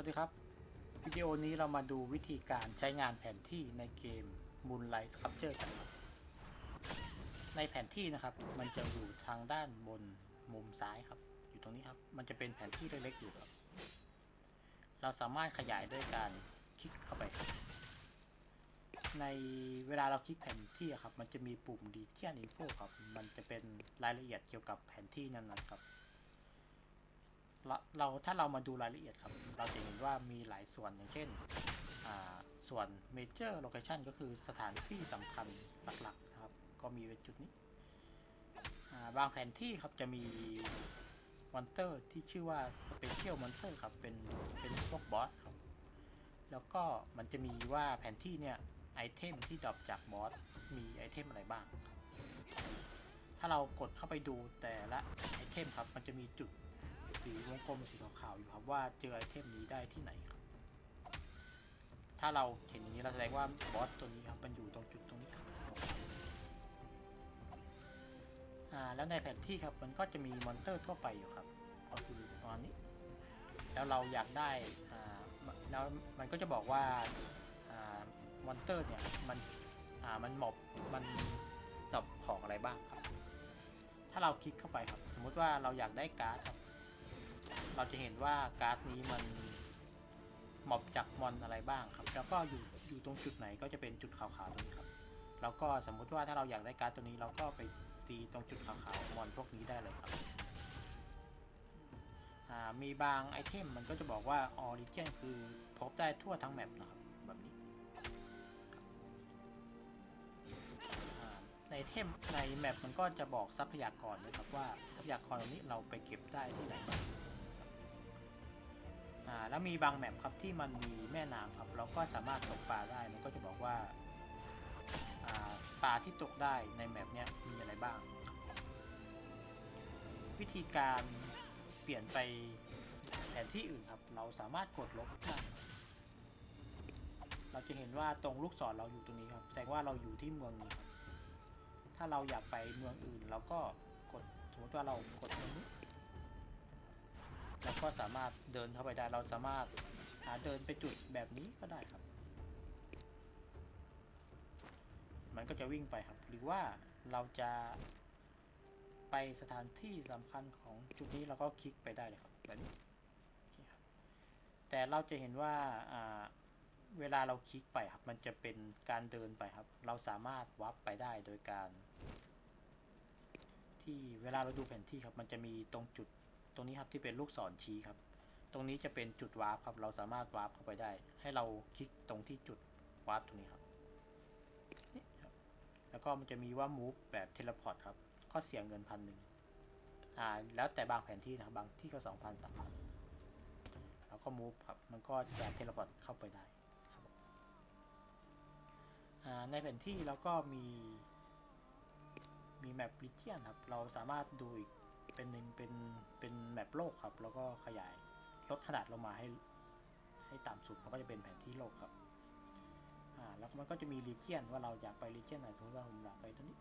วัสดีครับ วิดีโอนี้เรามาดูวิธีการใช้งานแผนที่ในเกม Moonlight Sculpture กัน ในแผนที่นะครับ มันจะอยู่ทางด้านบนมุมซ้ายครับ อยู่ตรงนี้ครับ มันจะเป็นแผนที่เล็กๆอยู่ครับ เราสามารถขยายด้วยการคลิกเข้าไป ในเวลาเราคลิกแผนที่ครับ มันจะมีปุ่ม Region Info ครับ มันจะเป็นรายละเอียดเกี่ยวกับแผนที่นั้นๆครับ เราถ้าเรามาดูรายละเอียดครับ เราจะเห็นว่ามีหลายส่วนอย่างเช่น ส่วน Major Location ก็คือสถานที่สำคัญหลักๆนะครับ ก็มีเป็นจุดนี้อ่าบางแผนที่ครับจะมีมอนเตอร์ที่ชื่อว่า Special Monster ครับ เป็นเป็นพวกบอสครับ แล้วก็มันจะมีว่าแผนที่เนี่ย ไอเทมที่ดรอปจากบอส มีไอเทมอะไรบ้าง ถ้าเรากดเข้าไปดูแต่ละไอเทมครับ มันจะมีจุด สีวงกลมสีขาวๆอยู่ครับว่าเจอไอเทมนี้ได้ที่ไหนครับ ถ้าเราเห็นอย่างนี้เราแสดงว่าบอสตัวนี้ครับมันอยู่ตรงจุดตรงนี้ครับอ่าแล้วในแผนที่ครับมันก็จะมีมอนเตอร์ทั่วไปอยู่ครับก็คือประมาณนี้ แล้วเราอยากได้อ่าแล้วมันก็จะบอกว่าอ่ามอนเตอร์เนี่ยมันอ่ามันหมอบมันดรอปของอะไรบ้างครับ ถ้าเราคลิกเข้าไปครับ สมมติว่าเราอยากได้การ์ดครับ เราจะเห็นว่าการ์ดนี้มันหมอบจากมอนอะไรบ้างครับ แล้วก็อยู่อยู่ตรงจุดไหนก็จะเป็นจุดขาวๆตรงนี้ครับ แล้วก็สมมุติว่าถ้าเราอยากได้การ์ดตัวนี้เราก็ไปตีตรงจุดขาวๆมอนพวกนี้ได้เลยครับอ่ามีบางไอเทมมันก็จะบอกว่าออริจินคือพบได้ทั่วทั้งแมปนะครับแบบนี้ในเทมในแมปมันก็จะบอกทรัพยากรนะครับว่าทรัพยากรตรงนี้เราไปเก็บได้ที่ไหนบ้าง แล้วมีบางแมปครับที่มันมีแม่น้ำครับ เราก็สามารถตกปลาได้มันก็จะบอกว่าปลาที่ตกได้ในแมปเนี้ยมีอะไรบ้าง วิธีการเปลี่ยนไปแผนที่อื่นครับ เราสามารถกดลบได้เราจะเห็นว่าตรงลูกศรเราอยู่ตรงนี้ครับ แสดงว่าเราอยู่ที่เมืองนี้ครับถ้าเราอยากไปเมืองอื่นเราก็กดสมมติว่าเรากดตรงนี้ เราก็สามารถเดินเข้าไปได้เราสามารถหาเดินไปจุดแบบนี้ก็ได้ครับ มันก็จะวิ่งไปครับ หรือว่าเราจะไปสถานที่สำคัญของจุดนี้เราก็คลิกไปได้เลยครับแบบนี้ครับแต่เราจะเห็นว่าเวลาเราคลิกไปครับ มันจะเป็นการเดินไปครับ เราสามารถวับไปได้โดยการ ที่เวลาเราดูแผนที่ครับ มันจะมีตรงจุด รงนี้ครับที่เป็นลูกศรชี้ครับ ตรงนี้จะเป็นจุดวาร์ปครับ เราสามารถวาร์ปเข้าไปได้ ให้เราคลิกตรงที่จุดวาร์ปตรงนี้ครับ แล้วก็มันจะมีว่า move แบบเทเลพอร์ตครับ ก็เสียเงินพันหนึ่งอ่า แล้วแต่บางแผนที่นะครับ บางที่ก็สองพันสามพันแล้วก็ move ครับ มันก็จะเทเลพอร์ตเข้าไปได้ครับอ่า ในแผนที่เราก็มีมีแมปริเจียนครับ เราสามารถดูอีก เป็นหนึ่งเป็นเป็นแมปโลกครับ แล้วก็ขยายลดขนาดลงมาให้ ให้ต่ำสุดมันก็จะเป็นแผนที่โลกครับอ่าแล้วมันก็จะมีรีเจียนว่าเราอยากไปรีเจียนไหนสมมติว่าผมอยากไปตัวนี้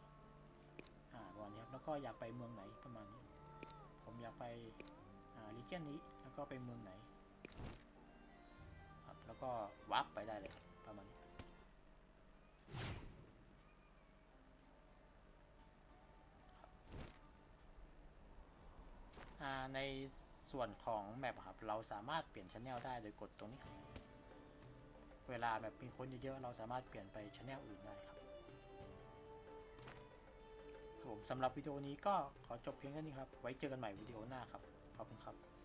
อ่าประมาณนี้ครับแล้วก็อยากไปเมืองไหนประมาณนี้ ผมอยากไปอ่ารีเจียนนี้แล้วก็ไปเมืองไหนครับแล้วก็วับไปได้เลยประมาณนี้ อ่า ในส่วนของแมปครับ เราสามารถเปลี่ยนชแนลได้โดยกดตรงนี้ เวลาแบบมีคนเยอะๆเราสามารถเปลี่ยนไปชแนลอื่นได้ครับครับผมสำหรับวิดีโอนี้ก็ขอจบเพียงแค่นี้ครับ ไว้เจอกันใหม่วิดีโอหน้าครับ ขอบคุณครับ